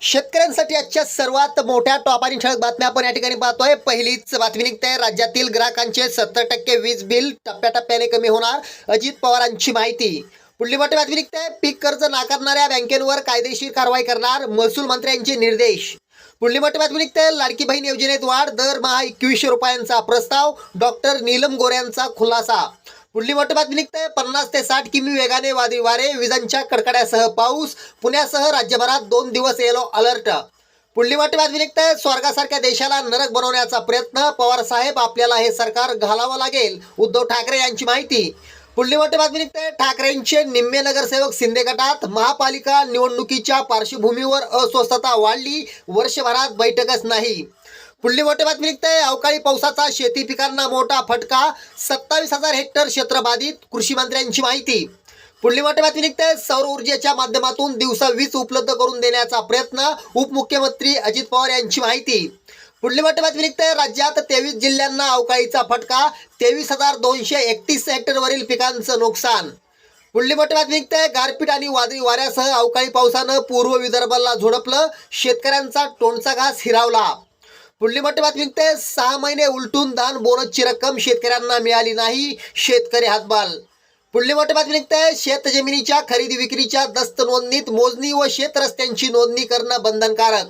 शेतकऱ्यांसाठी आजच्या सर्वात मोठ्या टॉप आणि ठळक बातम्या आपण या ठिकाणी पाहतोय. पहिलीच बातमी निघते. राज्यातील ग्राहकांचे सत्तर टक्के वीज बिल टप्प्याटप्प्याने कमी होणार. अजित पवारांची माहिती. पुढली मोठी बातमी निघते. पीक कर्ज नाकारणाऱ्या बँकेवर कायदेशीर कारवाई करणार महसूल मंत्र्यांचे निर्देश. पुढली मोठी बातमी निघते. लाडकी बहीण योजनेत वाढ दरमहा एकवीसशे रुपयांचा प्रस्ताव. डॉक्टर नीलम गोऱ्यांचा खुलासा. पुढली मोठी बातमी निघते. पन्नास ते साठ किमी वेगाने वादळी वारे विजांच्या कडकड्यासह पाऊस. पुण्यासह राज्यभरात दोन दिवस येलो अलर्ट. पुढली मोठी बातमी निघते. स्वर्गासारख्या देशाला नरक बनवण्याचा प्रयत्न. पवार साहेब आपल्याला हे सरकार घालावं लागेल. उद्धव ठाकरे यांची माहिती. पुढली मोठी बातमी निघते. ठाकरेंचे निम्मे नगरसेवक शिंदे गटात महापालिका निवडणुकीच्या पार्श्वभूमीवर अस्वस्थता वाढली. वर्षभरात बैठकच नाही. पुढली मोठी बातमी निघते. अवकाळी पावसाचा शेती पिकांना मोठा फटका. सत्तावीस हजार हेक्टर क्षेत्र बाधित कृषी मंत्र्यांची माहिती. पुढली मोठी बातमी निघते. सौर ऊर्जेच्या माध्यमातून दिवसा वीज उपलब्ध करून देण्याचा प्रयत्न उपमुख्यमंत्री अजित पवार यांची माहिती. पुढली मोठी बातमी निघते. राज्यात तेवीस जिल्ह्यांना अवकाळीचा फटका तेवीस हजार दोनशे एकतीस हेक्टरवरील पिकांचं नुकसान. पुढली मोठी बातमी निघते. गारपीट आणि वादळी वाऱ्यासह अवकाळी पावसानं पूर्व विदर्भाला झोडपलं. शेतकऱ्यांचा टोणचा घास हिरावला. पुढली मोठी बातमी निघते. सहा महिने उलटून दान बोनसची रक्कम शेतकऱ्यांना मिळाली नाही. शेतकरी हातबाल. पुढली मोठी बातमी निघते. शेत जमिनीच्या खरेदी विक्रीच्या दस्त नोंदणीत मोजणी व शेत रस्त्यांची नोंदणी करणं बंधनकारक.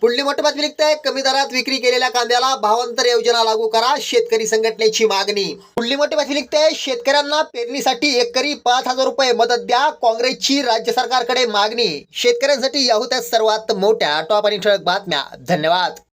पुढली मोठी बातमी निघते. कमी दरात विक्री केलेल्या कांद्याला भावांतर योजना लागू करा शेतकरी संघटनेची मागणी. पुढली मोठी बातमी निघते. शेतकऱ्यांना पेरणीसाठी एकरी पाच हजार रुपये मदत द्या काँग्रेसची राज्य सरकारकडे मागणी. शेतकऱ्यांसाठी या होत्या सर्वात मोठ्या टॉप आणि ठळक बातम्या. धन्यवाद.